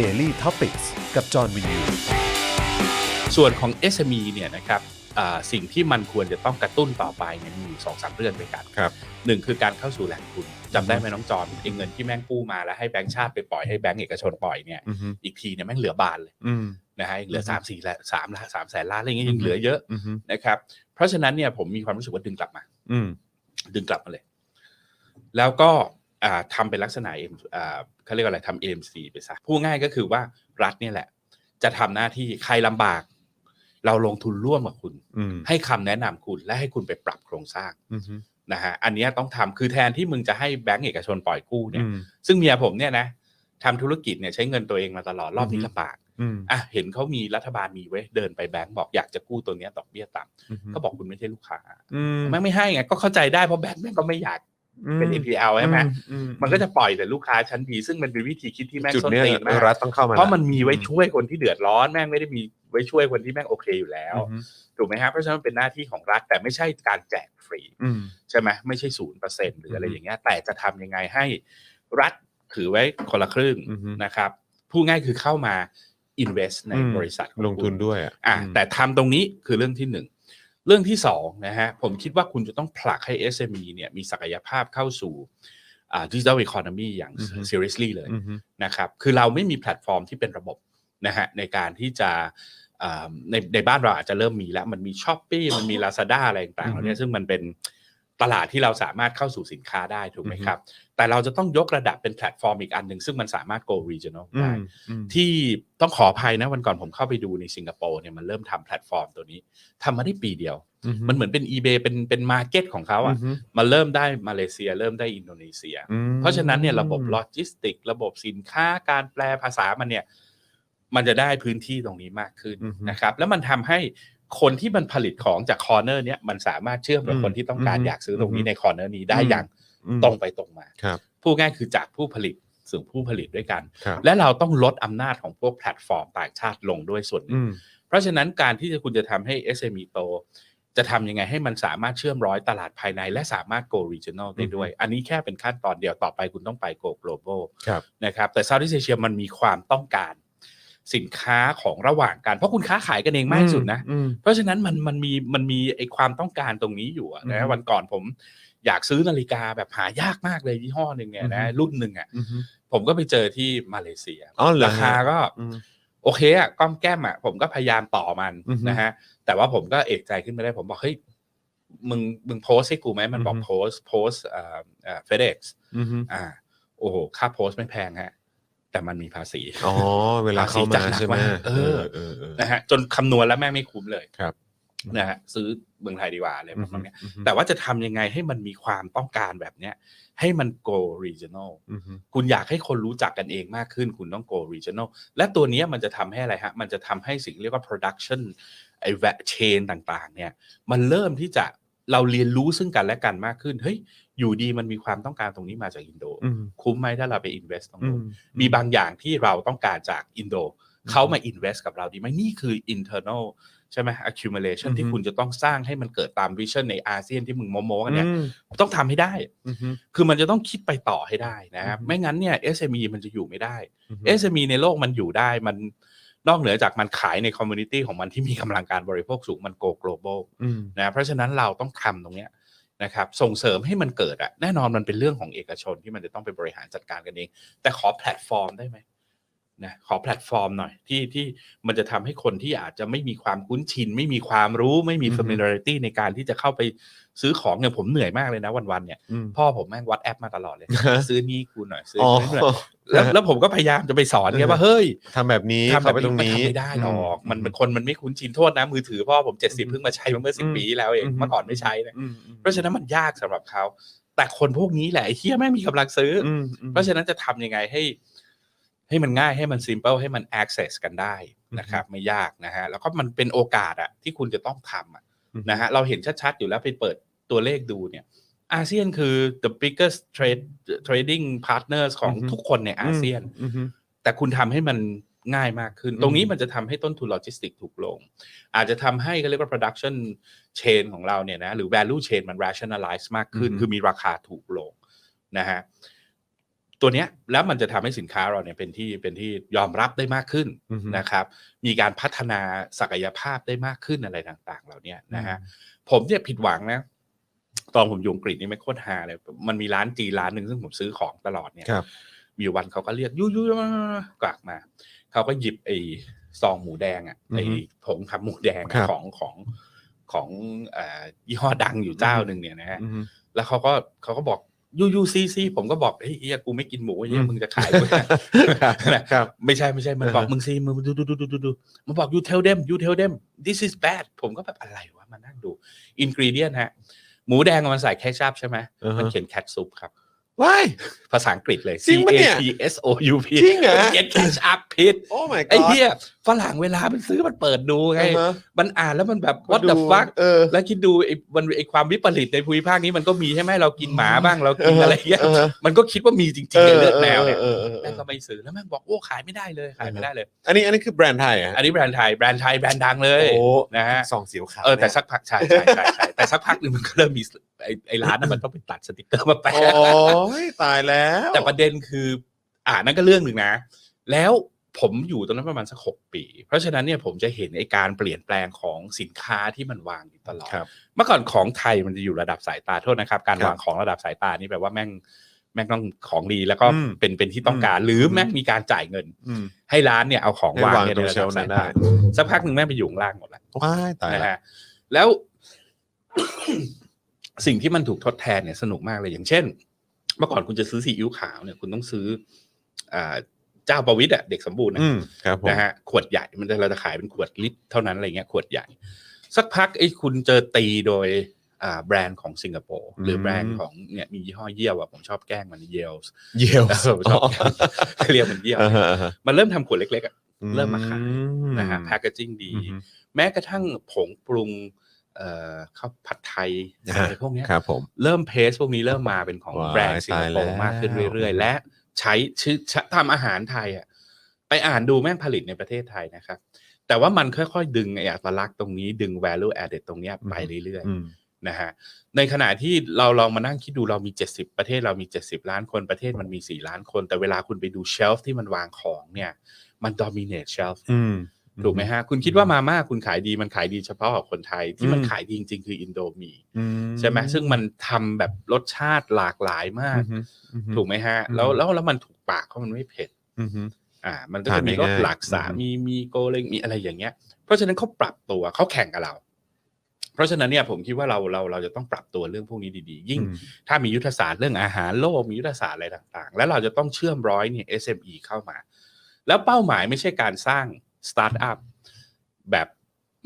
Daily t o p i c กกับจอห์นวินยู ส่วนของ SME เนี่ยนะครับอ่าสิ่งที่มันควรจะต้องกระตุ้นต่อไปเนี่ยมีอยู่สองสามเรื่องด้วยกันครับหนึ่งคือการเข้าสู่แหล่งทุนจำได้ไหมน้องจอนไอ้เงินที่แม่งกู้มาแล้วให้แบงก์ชาติไปปล่อยให้แบงก์เอกชนปล่อยเนี่ยอือฮึอีกทีเนี่ยแม่งเหลือบานเลยอืมนะฮะเหลืออือฮึสามสี่ละสามละสามแสนล้านอะไรเงี้ยยังเหลือเยอะอือฮึนะครับเพราะฉะนั้นเนี่ยผมมีความรู้สึกว่าดึงกลับมา อืมดึงกลับมาเลย แล้วก็อ่า ทำเป็นลักษณะเอ็มอ่าเขาเรียกว่าอะไรทำ AMC ไปซะพูดง่ายก็คือว่ารัฐเนี่ยแหละ จะทำหน้าที่ใครลำบาก เราลงทุนร่วมกับคุณอืมให้คำแนะนำคุณและให้คุณไปปรับโครงสร้างอือฮึนะฮะอันเนี้ยต้องทำคือแทนที่มึงจะให้แบงก์เอกชนปล่อยกู้เนี่อืยมซึ่งเมียผมเนี่ยนะทำธุรกิจเนี่ยใช้เงินตัวเองมาตลอดรอบนี้อือฮึลำบากอืมอะเห็นเขามีรัฐบาลมีไว้ยเดินไปแบงก์บอกอยากจะกู้ตัวเนี้ยดอกเบี้ยต่อือฮึำก็บอกคุณไม่ใช่ลูกค้าอืมแม่งไม่ให้ไงก็เข้าใจได้เพราะแบงก์แม่งก็ไม่อยาก เป็น NPL ใช่ไหมอืมันก็จะปล่อยแต่ลูกค้าชั้นดี ซึ่งมันเป็นวิธีคิดที่แม่งจุดส้นเนี้ยตีนมากรัฐต้องเข้ามาเพราะมันมีไว้อืช่วยคนที่เดือดร้อนแม่งไม่ได้มีไว้ช่วยคนที่แม่งโอเคอยู่แล้วอือฮึถูกไหมฮะเพราะฉะนั้นมันเป็นหน้าที่ของรัฐแต่ไม่ใช่การแจกฟรีอืมใช่ไหมไม่ใช่ศูนย์เปอร์เซ็นหรืออะไรอือฮึอย่างเงี้ยแต่จะทำยังไงให้รัฐถือไว้คนละครึ่งอือฮึนะครับพูดง่ายคือเข้ามา invest ในอืมบริษัทของลงทุนคุณด้วยอะอะอืมแต่ทำตรงนี้คือเรื่องที่หนึ่ง เรื่องที่สองนะฮะผมคิดว่าคุณจะต้องผลักให้ SME เนี่ยมีศักยภาพเข้าสู่อ่า digital economy อย่างอือฮึ seriously เลยอือฮึนะครับคือเราไม่มีแพลตฟอร์มที่เป็นระบบนะฮะในการที่จะอ่าในในบ้านเราอาจจะเริ่มมีแล้ว มันมี s h อ p e e มันมี Lazada อะไรต่างๆอือฮึเหล่านี้ซึ่งมันเป็นตลาดที่เราสามารถเข้าสู่สินค้าได้ถูกไหมครับ แต่เราจะต้องยกระดับเป็นแพลตฟอร์มอีกอันหนึ่งซึ่งมันสามารถ go regional อืได้มอืมที่ต้องขออภัยนะวันก่อนผมเข้าไปดูในสิงคโปร์เนี่ยมันเริ่มทำแพลตฟอร์มตัวนี้ทำมาได้ปีเดียวอือฮึมันเหมือนเป็น eBay เป็นเป็นมาร์เก็ตของเขาอะอือฮึมันเริ่มได้มาเลเซีย เริ่มได้อินโดนีเซียอืมเพราะฉะนั้นเนี่ยระบบโลจิสติก ระบบสินค้าการแปลภาษามันเนี่ยมันจะได้พื้นที่ตรงนี้มากขึ้นอือฮึนะครับ แล้วมันทำให้คนที่มันผลิตของจากคอร์เนอร์เนี้ยมันสามารถเชื่อมกับอืมคนที่ต้องการอืมอยากซื้อตรงนี้อืมในคอร์เนอร์นี้ได้อืมอย่างอืม ตรงไปตรงมาครับพูดง่ายคือจากผู้ผลิตสู่ผู้ผลิตด้วยกันครับและเราต้องลดอำนาจของพวกแพลตฟอร์มต่างชาติลงด้วยส่วนหนึ่อืงมเพราะฉะนั้นการที่จะคุณจะทำให้ SME โต จะทำยังไงให้มันสามารถเชื่อมร้อยตลาดภายใน และสามารถ go regional ได้ด้วย อันนี้แค่เป็นขั้นตอนเดียวต่อไปคุณต้องไป go global ครับนะครับแต่ Southeast Asia มันมีความต้องการสินค้าของระหว่างกัน เพราะคุณค้าขายกันเองมากที่สุดนะอืมเพราะฉะนั้นมันมันมีมันมีไอความต้องการตรงนี้อยู่อะอือนะฮึวันก่อนผม อยากซื้อนาฬิกาแบบหายากมากเลยยี่ห้อหนึ่งเนี่ยนะอือฮึรุ่นหนึ่งอะอืมผมก็ไปเจอที่มาเลเซียอ๋อเหรอราคาฮะก็อืมโอเคอะก้อมแก้มอะผมก็พยายามต่อมันอือฮึนะฮะแต่ว่าผมก็เอกใจขึ้นมาได้ผมบอกเฮ้ยมึงมึงโพสให้กูไหมมันบอกอือฮึโพสโพสเอ่อเอ่อ FedEx อืมอ่าโอ้โหค่าโพสไม่แพงฮะแต่มันมีภาษีอ๋อเวลาเข้าภาษีจัมาดหนักใช่ไหมมากเออเออเออนะฮะจนคำนวณแล้วแม่งไม่คุ้มเลยครับ นะฮะซื้อเมืองไทยดีกว่าอะไรอืประมาณเนี้ยมแต่ว่าจะทำยังไงให้มันมีความต้องการแบบเนี้ย ให้มัน go regional อืมคุณอยากให้คนรู้จักกันเองมากขึ้น คุณต้อง go regional และตัวเนี้ยมันจะทำให้อะไรฮะ มันจะทำให้สิ่งเรียกว่า production ไอ้ va- chain ต่างๆ เนี่ย มันเริ่มที่จะเราเรียนรู้ซึ่งกันและกันมากขึ้น เฮ้ย อยู่ดีมันมีความต้องการตรงนี้มาจากอินโดอืมคุ้มไหมถ้าเราไป invest ตรงอืนู้มนมีบางอย่างที่เราต้องการจากอินโดเขามา invest กับเราดีไหมนี่คือ internal ใช่ไหม accumulation อือฮึที่คุณจะต้องสร้างให้มันเกิดตาม vision ในอาเซียนที่มึงโม้ๆกันเนี่ยอืมต้องทำให้ได้อืมคือมันจะต้องคิดไปต่อให้ได้นะครับอือฮึไม่งั้นเนี่ย SME มันจะอยู่ไม่ได้อืม SME ในโลกมันอยู่ได้มันนอกเหนือจากมันขายในคอมมูนิตี้ของมันที่มีกำลังการบริโภคสูงมัน go global อืมนะเพราะฉะนั้นเราต้องทำตรงเนี้ยนะครับส่งเสริมให้มันเกิดอะแน่นอนมันเป็นเรื่องของเอกชนที่มันจะต้องไปบริหารจัดการกันเอง แต่ขอแพลตฟอร์มได้ไหม นะขอแพลตฟอร์มหน่อยที่ที่มันจะทำให้คนที่อาจจะไม่มีความคุ้นชิน ไม่มีความรู้ไม่มีอือฮึ familiarity ในการที่จะเข้าไปซื้อของเนี่ยผมเหนื่อยมากเลยนะวันๆเนี่ยอืมพ่อผมแม่งวัดแอปมาตลอดเลยฮะซื้อนี่กูหน่อยซื้ออ๋อนี่หน่อยแล้วแล้วผมก็พยายามจะไปสอนแกว่าเฮ้ยทำแบบนี้ทำแบบเข้าไปตรงนี้มันนี้ทำไม่ได้หรอกมันเป็นคนมันไม่คุ้นชินโทษนะมือถือพ่อผมเจ็ดสิบเพิ่งมาใช้เมื่อสิบอืมปีที่แล้วเองอืมเมื่อก่อนไม่ใช้เลยอืมอืมเพราะฉะนั้นมันยากสำหรับเขาแต่คนพวกนี้แหละไอ้เฮียแม่งมีกำลังซื้อออืมอืมเพราะฉะนั้นจะทำยังไงให้ ให้มันง่ายให้มัน simple ให้มัน access กันได้นะครับ ไม่ยากนะฮะแล้วก็มันเป็นโอกาสอะที่คุณจะต้องทำอะอืมนะฮะเราเห็นชัดๆ อยู่แล้วไปเปิดตัวเลขดูเนี่ยอาเซียนคือ the biggest trade trading partners ของอือฮึทุกคนในอาเซียนอืมอืมแต่คุณทำให้มันง่ายมากขึ้นอืมตรงนี้มันจะทำให้ต้นทุนโลจิสติกถูกลง อาจจะทำให้เขาเรียกว่า production chain ของเราเนี่ยนะหรือ value chain มัน rationalize มากขึ้น คือมีราคาถูกลงนะฮะ ตัวเนี้ยแล้วมันจะทำให้สินค้าเราเนี่ยเป็นที่เป็นที่ยอมรับได้มากขึ้นอือฮึนะครับ มีการพัฒนาศักยภาพได้มากขึ้นอะไรต่าง ๆ เหล่าเนี้ยนะฮะผมเนี่ยผิดหวังนะตอนผมอยู่อังกฤษนี่ไม่โคตรฮาเลย มันมีร้านจีนร้านหนึ่งซึ่งผมซื้อของตลอดเนี่ยครับมีวันเขาก็เรียกยุยยุยกลักมาเขาก็หยิบไอ้ซองหมูแดงอะอือฮึไอ้ผงทำหมูแดงครัอะบของของของเอ่อยี่ห้อดังอยู่เจ้าหนึ่งเนี่ยนะฮะอืมแล้วเขาก็เขาก็บอก ยูยูซีซีผมก็บอกเฮ้ยเฮียกูไม่กินหมูเฮียอืมมึงจะขายกูครับครับไม่ใช่ไม่ใช่มันอ่าฮะบอกมึงซีมึงดูดูดูดูดูดูมันบอก you tell them you tell them this is bad ผมก็แบบอะไรวะมานั่งดู ingredient ฮะ หมูแดงมันใส่แคชัพใช่ไหมอ่าฮะมันเขียนแคทซุปครับว้ายภาษาอังกฤษเลยจริงปะเนี่ย T S O U P จริงเหรอมันเขียนแคชอัพผิดโอ้ my god ไอ้เหี้ย ฝรั่งเวลามันซื้อมันเปิดดูไง อ่าฮะมันอ่านแล้วมันแบบ what ดู the fuck เออ แล้วคิดดูไอ้มันไอ้ความวิปริตในภูมิภาคนี้มันก็มีใช่ไหมเรากินหมาบ้างเรากินอะไรเงี้ยาฮะมันก็คิดว่ามีจริงๆในเลือดแมวเนี่ยออออเอแม่งอก็ไม่ซื้อแล้วแม่งบอกโอ้ขายไม่ได้เลยขายไม่ได้เลย อันนี้อันนี้คือแบรนด์ไทยอะอันนี้แบรนด์ไทยแบรนด์ไทยแบรนด์ดังเลยโอ้นะฮะซองสีขาวเออแต่นี่ยสักพักใช่ใช่ใช่ใช่แต่สักพักหนึ่งมันก็เริ่มมีไอ้ไอ้ร้านนั้นมันต้องไปตัดสติกเกอร์มาแปะ โอ้ยตายแล้วแต่ประเด็นคือ อ่านั่นก็เรื่องหนึ่งนะ แล้ว ผมอยู่ตรงนั้นประมาณสักหกปี เพราะฉะนั้นเนี่ยผมจะเห็นไอ้การเปลี่ยนแปลงของสินค้าที่มันวางอยู่ตลอดครับเมื่อก่อนของไทยมันจะอยู่ระดับสายตาโทษนะครับ การครับวางของระดับสายตานี่แปลว่าแม่งแม่งต้องของดีแล้วก็อืมเป็นเป็นที่ต้องการ หรือแม่งมีการจ่ายเงินอืมให้ร้านเนี่ยเอาของให้วางวางเนี่ยตรในงระเชดัลบฟ์สานั้ยนตาได้สักพักหนึ่งแม่งไปอยู่ข้างล่างหมดแล้วว้ายตายนะแล้วฮะแล้วสิ่งที่มันถูกทดแทนเนี่ยสนุกมากเลยอย่างเช่น เมื่อก่อนคุณจะซื้อซีอิ๊วขาวเนี่ย คุณต้องซื้ออ่า เจ้าประวิตรอะเด็กสมบูรณ์นะอืมครับผมนะฮะขวดใหญ่มันจะเราจะขายเป็นขวดลิตรเท่านั้นอะไรเงี้ยขวดใหญ่ สักพักไอ้คุณเจอตีโดยอ่าแบรนด์ของสิงคโปร์หรือแบรนด์ของเนี่ยมียี่ห้อเยี่ยวอะผมชอบแกล้งมันเยลส์เยี่ยวผมชอบเรียกมันเยี่ยวอ่าฮะอ่าฮะมันเริ่มทำขวดเล็กๆอะ เริ่มมาขาย นะฮะอืมแพคเกจิ้งดี อืม แม้กระทั่งผงปรุงเอ่อข้าวผัดไทยอ่าอะไรพวกเนี้ยครับผม เริ่มเพสพวกนี้เริ่มมาเป็นของว้ายแบรนด์สิงคโปตายแล้วร์มากขึ้นเรื่อยๆ และ ใช้ชื่อทำอาหารไทยอะไปอ่านดูแม่งผลิตในประเทศไทยนะครับ แต่ว่ามันค่อยๆ ดึงไอ้อัตลักษณ์ตรงนี้ดึง value added ตรงเนี้ยไปเรื่อยอืมๆนะฮะในขณะที่เราลองมานั่งคิดดูเรามี 70 ประเทศเรามี 70 ล้านคนประเทศมันมี 4 ล้านคน แต่เวลาคุณไปดูเชลฟ์ที่มันวางของเนี่ย มัน dominate shelf อืม ถูกไหมฮะ คุณคิดว่ามาม่าคุณขายดีมันขายดีเฉพาะกับคนไทยที่มันอืมขายดีจริง ๆ คืออินโดมีอืใช่ไหมซึ่งมันทำแบบรสชาติหลากหลายมากอืมอืมถูกไหมฮะอืมแล้วแล้วแล้วมันถูกปากเพราะมันไม่เผ็ดอืมอ่า มันก็ทานจะมีได้รสง่ายหลากสาอืมมีมีโกเลงมีอะไรอย่างเงี้ย เพราะฉะนั้นเขาปรับตัวเขาแข่งกับเรา เพราะฉะนั้นเนี่ยผมคิดว่าเราเราเราจะต้องปรับตัวเรื่องพวกนี้ดีๆ ยิ่งอืมถ้ามียุทธศาสตร์เรื่องอาหารโลกมียุทธศาสตร์อะไรต่าง ๆ แล้วเราจะต้องเชื่อมร้อยเนี่ย SME เข้ามา แล้วเป้าหมายไม่ใช่การสร้าง สตาร์ทอัพแบบ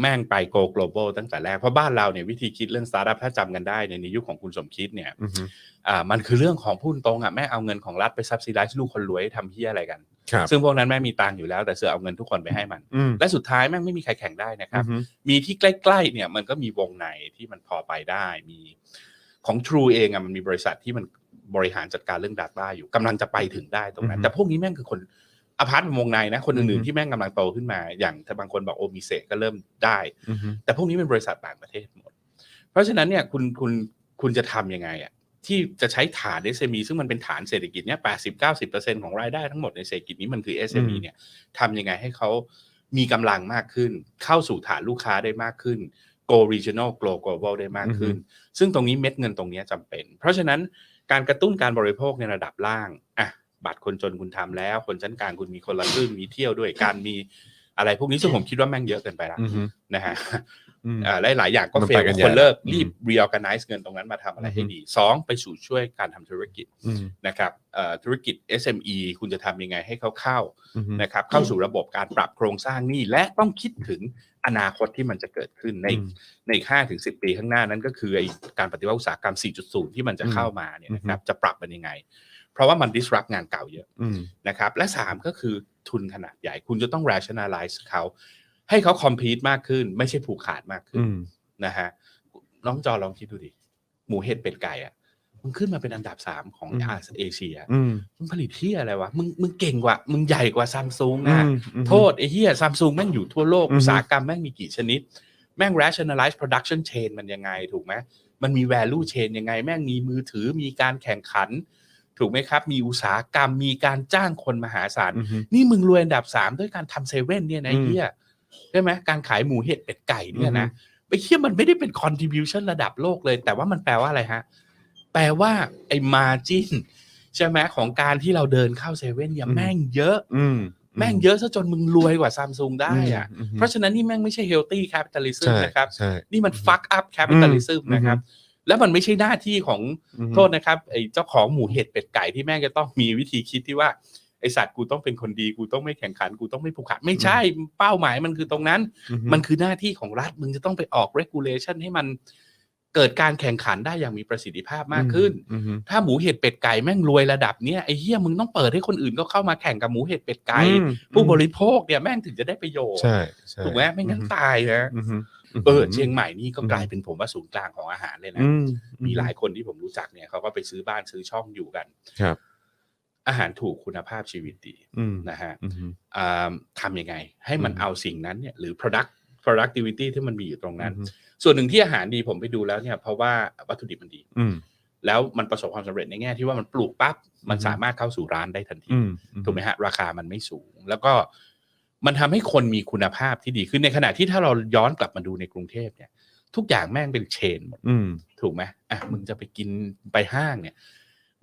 แม่งไป go global ตั้งแต่แรก เพราะบ้านเราเนี่ยวิธีคิดเรื่องสตาร์ทอัพถ้าจำกันได้ในในยุคของคุณสมคิดเนี่ยอืมอ่ามันคือเรื่องของพูดตรงอะแม่งเอาเงินของรัฐไปซับซิไดซ์ลูกคนรวยให้ทำเฮียอะไรกันครับซึ่งพวกนั้นแม่งมีตังค์อยู่แล้วแต่เสือเอาเงินทุกคนไปให้มันอืมและสุดท้ายแม่งไม่มีใครแข่งได้นะครับอืมมีที่ใกล้ๆเนี่ยมันก็มีวงในที่มันพอไปได้มีของ True เองอะมันมีบริษัทที่มันบริหารจัดการเรื่อง Data อยู่กำลังจะไปถึงได้ตรงนั้นอือฮึแต่พวกนี้แม่งคือคน อพาร์ตวงในนะ คนอือื่อนฮึๆที่แม่งกำลังโตขึ้นมา อย่างถ้าบางคนบอกโอมิเซก็เริ่มได้อืมแต่พวกนี้เป็นบริษัทต่างประเทศหมด เพราะฉะนั้นเนี่ยคุณคุณคุณจะทำยังไงอะที่จะใช้ฐาน SME ซึ่งมันเป็นฐานเศรษฐกิจเนี่ยแปดสิบเก้าสิบเปอร์เซ็นของรายได้ทั้งหมดในเศรษฐกิจนี้มันคือ SME เนี่ยทำยังไงให้เขามีกำลังมากขึ้น เข้าสู่ฐานลูกค้าได้มากขึ้น go regional go global ได้มากขึ้น ซึ่งตรงนี้เม็ดเงินตรงนี้จำเป็น เพราะฉะนั้นการกระตุ้นการบริโภคในระดับล่างอะ บัตรคนจนคุณทำแล้ว คนชั้นกลางคุณมีคนละครึ่งมีเที่ยวด้วยการมีอะไรพวกนี้ซึ่งผมคิดว่าแม่งเยอะเกินไปละอืมนะฮะอืมอ่าหลายๆอย่างก็มันเฟไปลกันใหญ่คนเลิกละรีบอืม reorganize เงินตรงนั้นมาทำอะไรให้อือฮึดีสองไปสู่ช่วยการทำธุรกิจอืมนะครับเอ่อธุรกิจ SME คุณจะทำยังไงให้เขาเข้าอืมนะครับเข้าสู่ระบบการปรับโครงสร้างหนี้และต้องคิดถึงอนาคตที่มันจะเกิดขึ้นในอืมในห้าถึงสิปีข้างหน้านั้นก็คือไอการปฏิวัติอุตสาหกรรม 4.0 ที่มันจะเข้ามาเนี่ยนะครับจะปรับมันยังไงเพ ราะว่ามัน disrupt งานเก่าเยอะอืมนะครับ และ 3 ก็คือทุนขนาดใหญ่ คุณจะต้อง rationalize เขาให้เขา compete มากขึ้น ไม่ใช่ผูกขาดมากขึ้อืนมนะฮะน้องจอลองคิดดูดิ หมูเห็ดเป็ดไก่อะมันขึ้นมาเป็นอันดับสามของอืมอาเอเชียอืมมึงผลิตที่อะไรวะ มึงมึงเก่งกว่า มึงใหญ่กว่าซัมซุงอืนะมอืมโทษไอ้เหี้ยซัมซุงแม่งอยู่ทั่วโลกอือฮึอุตสาหกรรมแม่งมีกี่ชนิด แม่ง rationalize production chain มันยังไงถูกไหมมันมี value chain ยังไง แม่งมีมือถือมีการแข่งขัน ถูกไหมครับ มีอุตสาหกรรมมีการจ้างคนมหาศาลอือฮึนี่มึงรวยอันดับสามด้วยการทำเซเว่นเนี่ยนะอืมไอ้เฮียใช่ไหมการขายหมูเห็ดเป็ดไก่เนี่ยนะไอ้เฮียมันไม่ได้เป็น contribution ระดับโลกเลย แต่ว่ามันแปลว่าอะไรฮะ แปลว่าไอ้ margin ใช่ไหมของการที่เราเดินเข้าเซเว่นเนี่ยแม่งเยอะ อืมแม่งเยอะซะจนมึงรวยกว่าซัมซุงได้อะอืมเพราะฉะนั้นนี่แม่งไม่ใช่ healthy capitalism ใช่นะครับใช่นี่มัน fuck up capitalism อืมนะครับ แล้วมันไม่ใช่หน้าที่ของอืมโทษนะครับไอ้เจ้าของหมูเห็ดเป็ดไก่ที่แม่งจะต้องมีวิธีคิดที่ว่าไอสัตว์กูต้องเป็นคนดีกูต้องไม่แข่งขันกูต้องไม่ผูกขาดไม่ใช่เป้าหมายมันคือตรงนั้นอือฮึมันคือหน้าที่ของรัฐมึงจะต้องไปออก regulation ให้มัน เกิดการแข่งขันได้อย่างมีประสิทธิภาพมากขึ้น อือฮึถ้าหมูเห็ดเป็ดไก่แม่งรวยระดับเนี้ยไอ้เหี้ยมึงต้องเปิดให้คนอื่นก็เข้ามาแข่งกับหมูเห็ดเป็ดไก่อืมผู้บริโภคเนี่ยแม่งถึงจะได้ประโยชน์ใช่ใช่ถูกไหมไม่งั้นตายนะอือฮึเออเชียงใหม่นี่ก็กลายเป็นผมว่าศูนย์กลางของอาหารเลยนะ อืมมีหลายคนที่ผมรู้จักเนี่ยเขาก็ไปซื้อบ้านซื้อช่องอยู่กัน ครับ อาหารถูกคุณภาพชีวิตดีอืมนะฮะอือฮึ อ่าทำยังไง ให้มันอืม เอาสิ่งนั้นเนี่ยหรือ product productivity ที่มันมีอยู่ตรงนั้นอือฮึส่วนหนึ่งที่อาหารดีผมไปดูแล้วเนี่ยเพราะว่าวัตถุดิบมันดีอืมแล้วมันประสบความสำเร็จในแง่ที่ว่ามันปลูกปั๊บมันอืมสามารถเข้าสู่ร้านได้ทันทีอืมถูกไหมฮะราคามันไม่สูง แล้วก็มันทำให้คนมีคุณภาพที่ดีขึ้นในขณะที่ถ้าเราย้อนกลับมาดูในกรุงเทพเนี่ย ทุกอย่างแม่งเป็นเชนหมดอืมถูกไหมอะมึงจะไปกินไปห้างเนี่ย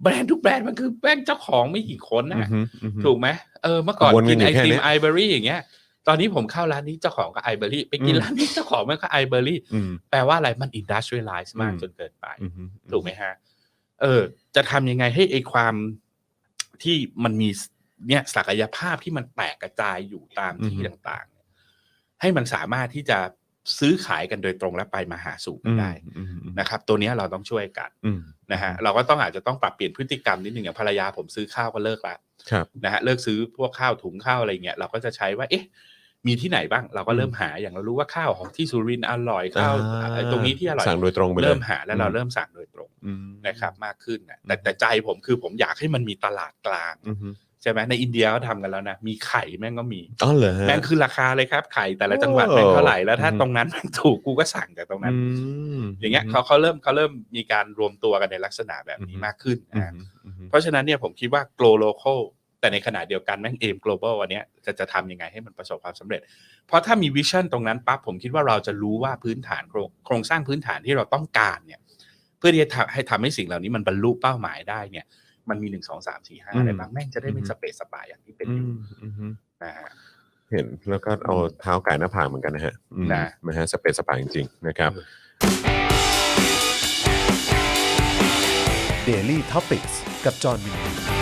แบรนด์ทุกแบรนด์มันคือแบรนด์เจ้าของไม่กี่คนอืนะอฮึอือฮึถูกไหมเออเมื่อก่อนวนกักินนอยู่ไอแค่ติเนี้มยไอเบอรี่อย่างเงี้ย ตอนนี้ผมเข้าร้านนี้เจ้าของก็ไอเบอรี่ไปกินอืมร้านนี้เจ้าของมันก็ไอเบอรี่อืม แปลว่าอะไรมันอินดัสเทรียลไลซ์มากอืม จนเกินไป อือฮึถูกไหมฮะ เออ จะทำยังไงให้ไอความที่มันมีเนี่ยศักยภาพที่มันแตกกระจายอยู่ตามที่ต่างๆเนี่ยให้มันสามารถที่จะซื้อขายกันโดยตรงและไปมาหาสู่กันได้อืมอืม นะครับ ตัวเนี้ยเราต้องช่วยกันอืมนะฮะเราก็ต้องอาจจะต้องปรับเปลี่ยนพฤติกรรมนิดหนึ่งอย่างภรรยาผมซื้อข้าวก็เลิกละครับ นะฮะเลิกซื้อพวกข้าวถุงข้าวอะไรเงี้ยเราก็จะใช้ว่าเอ๊ะ มีที่ไหนบ้างเราก็เริ่มหาอย่างเรารู้ว่าข้าวของที่สุรินทร์อร่อยข้าวอ่าอะไรตรงนี้ที่อร่อยสั่งโดยตรงไปเลยเริ่มหาแล้วเราอืมเริ่มสั่งโดยตรงอืมนะครับ มากขึ้นนะแต่แต่ใจผมคือผมอยากให้มันมีตลาดกลางอือฮึใช่ไหมในอินเดียเขาทำกันแล้วนะ มีไข่แม่งก็มีอ๋อเหรอฮะแม่งคือราคาเลยครับ ไข่แต่ละจังหวัดโอ้แม่งเท่าไหร่แล้วถ้าอืมตรงนั้นมันถูกกูก็สั่งจากตรงนั้นอืมอย่างเงี้ยเขาเขาเริ่มเขาเริ่มมีการรวมตัวกันในลักษณะแบบนี้อืมมากขึ้นอืนะมอืมเพราะฉะนั้นเนี่ยผมคิดว่า grow local แต่ในขณะเดียวกันแม่ง aim global อันเนี้ยจะจะทำยังไงให้มันประสบความสำเร็จ เพราะถ้ามีวิชั่นตรงนั้นปั๊บผมคิดว่าเราจะรู้ว่าพื้นฐานโครงโครงสร้างพื้นฐานที่เราต้องการเนี่ย เพื่อที่จะทำให้ทำให้สิ่งเหล่านี้มันบรรลุเป้าหมายได้เนี่ย มันมีหนึ่งสองสามสี่ห้าอะไรบ้างแม่งจะได้ไม่สเปซสปายอย่างที่เป็นอือยู่มอืมอืมนะฮะเห็นแล้วก็เอาเท้าไก่หน้าผากเหมือนกันนะฮะอืมนะนะฮะสเปซสปาจริงๆนะครับ Daily Topics กับจอห์นวินยู